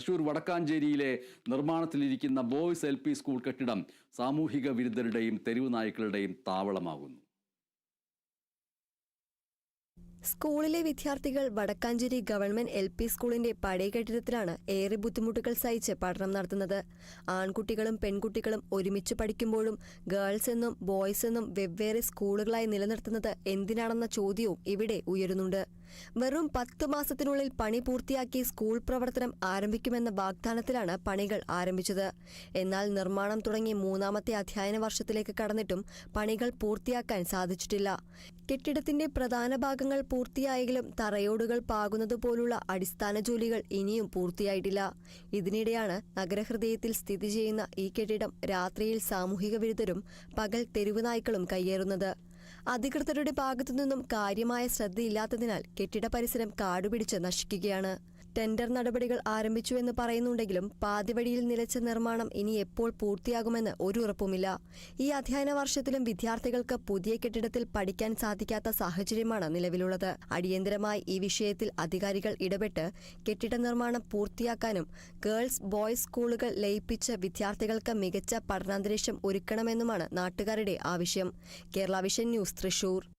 തൃശൂർ വടക്കാഞ്ചേരിയിലെ നിർമ്മാണത്തിലിരിക്കുന്ന boys L P school കെട്ടിടം സാമൂഹിക വിരുദ്ധരുടെയും തെരുവ് നായ്ക്കളുടെയും താവളമാകുന്നു. സ്കൂളിലെ വിദ്യാർത്ഥികൾ വടക്കാഞ്ചേരി ഗവൺമെന്റ് എൽ പി സ്കൂളിന്റെ പഴയ കെട്ടിടത്തിലാണ് ഏറെ ബുദ്ധിമുട്ടുകൾ സഹിച്ച് പഠനം നടത്തുന്നത്. ആൺകുട്ടികളും പെൺകുട്ടികളും ഒരുമിച്ച് പഠിക്കുമ്പോഴും ഗേൾസ് എന്നും ബോയ്സ് എന്നും വെവ്വേറെ സ്കൂളുകളായി നിലനിർത്തുന്നത് എന്തിനാണെന്ന ചോദ്യവും ഇവിടെ ഉയരുന്നുണ്ട്. വെറും പത്ത് മാസത്തിനുള്ളിൽ പണി പൂർത്തിയാക്കി സ്കൂൾ പ്രവർത്തനം ആരംഭിക്കുമെന്ന വാഗ്ദാനത്തിലാണ് പണികൾ ആരംഭിച്ചത്. എന്നാൽ നിർമ്മാണം തുടങ്ങി മൂന്നാമത്തെ അധ്യയന വർഷത്തിലേക്ക് കടന്നിട്ടും പണികൾ പൂർത്തിയാക്കാൻ സാധിച്ചിട്ടില്ല. കെട്ടിടത്തിന്റെ പ്രധാന ഭാഗങ്ങൾ പൂർത്തിയായെങ്കിലും തറയോടുകൾ പാകുന്നതുപോലുള്ള അടിസ്ഥാന ജോലികൾ ഇനിയും പൂർത്തിയായിട്ടില്ല. ഇതിനിടെയാണ് നഗരഹൃദയത്തിൽ സ്ഥിതി ചെയ്യുന്ന ഈ കെട്ടിടം രാത്രിയിൽ സാമൂഹിക വിരുദ്ധരും പകൽ തെരുവുനായ്ക്കളും കയ്യേറുന്നത്. അധികൃതരുടെ ഭാഗത്തുനിന്നും കാര്യമായ ശ്രദ്ധയില്ലാത്തതിനാൽ കെട്ടിട പരിസരം കാടുപിടിച്ച് നശിക്കുകയാണ് ടെൻഡർ നടപടികൾ ആരംഭിച്ചുവെന്ന് പറയുന്നുണ്ടെങ്കിലും പാതിവഴിയിൽ നിലച്ച നിർമ്മാണം ഇനി എപ്പോൾ പൂർത്തിയാകുമെന്ന് ഒരു ഉറപ്പുമില്ല ഈ അധ്യയന വർഷത്തിലും വിദ്യാർത്ഥികൾക്ക് പുതിയ കെട്ടിടത്തിൽ പഠിക്കാൻ സാധിക്കാത്ത സാഹചര്യമാണ് നിലവിലുള്ളത്. അടിയന്തരമായി ഈ വിഷയത്തിൽ അധികാരികൾ ഇടപെട്ട് കെട്ടിട നിർമ്മാണം പൂർത്തിയാക്കാനും ഗേൾസ് ബോയ്സ് സ്കൂളുകൾ ലയിപ്പിച്ച് വിദ്യാർത്ഥികൾക്ക് മികച്ച പഠനാന്തരീക്ഷം ഒരുക്കണമെന്നുമാണ് നാട്ടുകാരുടെ ആവശ്യം. Kerala vision news Thrissur.